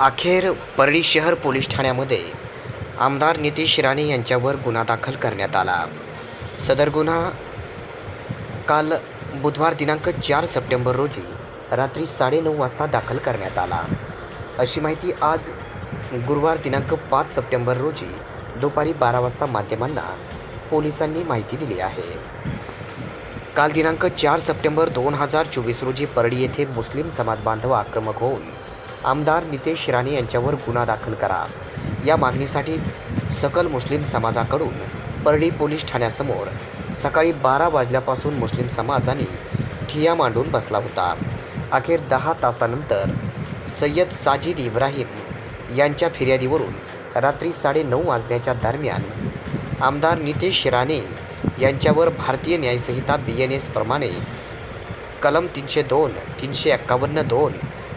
अखेर परळी शहर पोलीस ठाण्यामध्ये आमदार नितीश राणे यांच्यावर गुन्हा दाखल करण्यात आला. सदर गुन्हा काल बुधवार दिनांक चार सप्टेंबर रोजी रात्री साडेनऊ वाजता दाखल करण्यात आला. अशी माहिती आज गुरुवार दिनांक पाच सप्टेंबर रोजी दुपारी बारा वाजता माध्यमांना पोलिसांनी माहिती दिली आहे. काल दिनांक चार सप्टेंबर दोन हजार चोवीस रोजी परळी येथे मुस्लिम समाज बांधव आक्रमक होऊन आमदार नितेश राणे यांच्यावर गुन्हा दाखल करा. या मागणीसाठी सकल मुस्लिम समाजाकडून परळी पोलीस ठाण्यासमोर सकाळी बारा वाजल्यापासून मुस्लिम समाजाने ठिया मांडून बसला होता. अखेर दहा तासानंतर सय्यद साजिद इब्राहिम यांच्या फिर्यादीवरून रात्री साडेनऊ वाजण्याच्या दरम्यान आमदार नितेश राणे यांच्यावर भारतीय न्यायसंहिता बी एन एसप्रमाणे कलम तीनशे दोन तीनशे एक्कावन्न दोन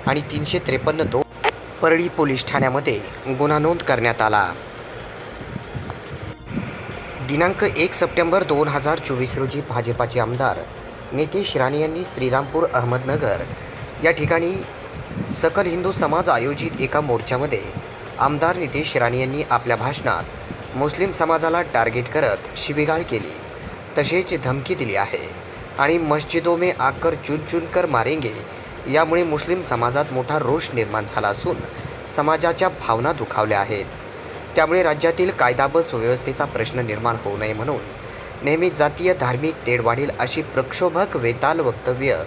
आणि तीनशे त्रेपन्न दोन परळी पोलीस ठाण्यामध्ये गुन्हा नोंद करण्यात आला. दिनांक एक सप्टेंबर दोन हजार चोवीस रोजी भाजपाचे आमदार नितेश राणे यांनी श्रीरामपूर अहमदनगर या ठिकाणी सकल हिंदू समाज आयोजित एका मोर्चामध्ये आमदार नितेश राणे यांनी आपल्या भाषणात मुस्लिम समाजाला टार्गेट करत शिबिगाळ केली. तसेच धमकी दिली आहे. आणि मस्जिदों में आकर चुन चुन कर मारेंगे यामुळे मुस्लिम समाजात मोठा रोष निर्माण झाला असून समाजाच्या भावना दुखावल्या आहेत. त्यामुळे राज्यातील कायदा व सुव्यवस्थेचा प्रश्न निर्माण होऊ नये म्हणून नेहमी जातीय धार्मिक तेढ वाढील अशी प्रक्षोभक वेताल वक्तव्य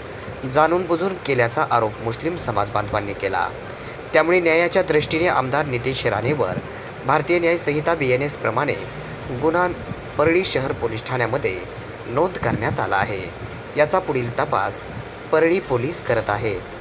जाणून बुजून केल्याचा आरोप मुस्लिम समाज बांधवांनी केला. त्यामुळे न्यायाच्या दृष्टीने आमदार नितेश राणेवर भारतीय न्याय संहिता बी एन एसप्रमाणे गुन्हा परळी शहर पोलीस ठाण्यामध्ये नोंद करण्यात आला आहे. याचा पुढील तपास परळी पोलीस करत आहेत.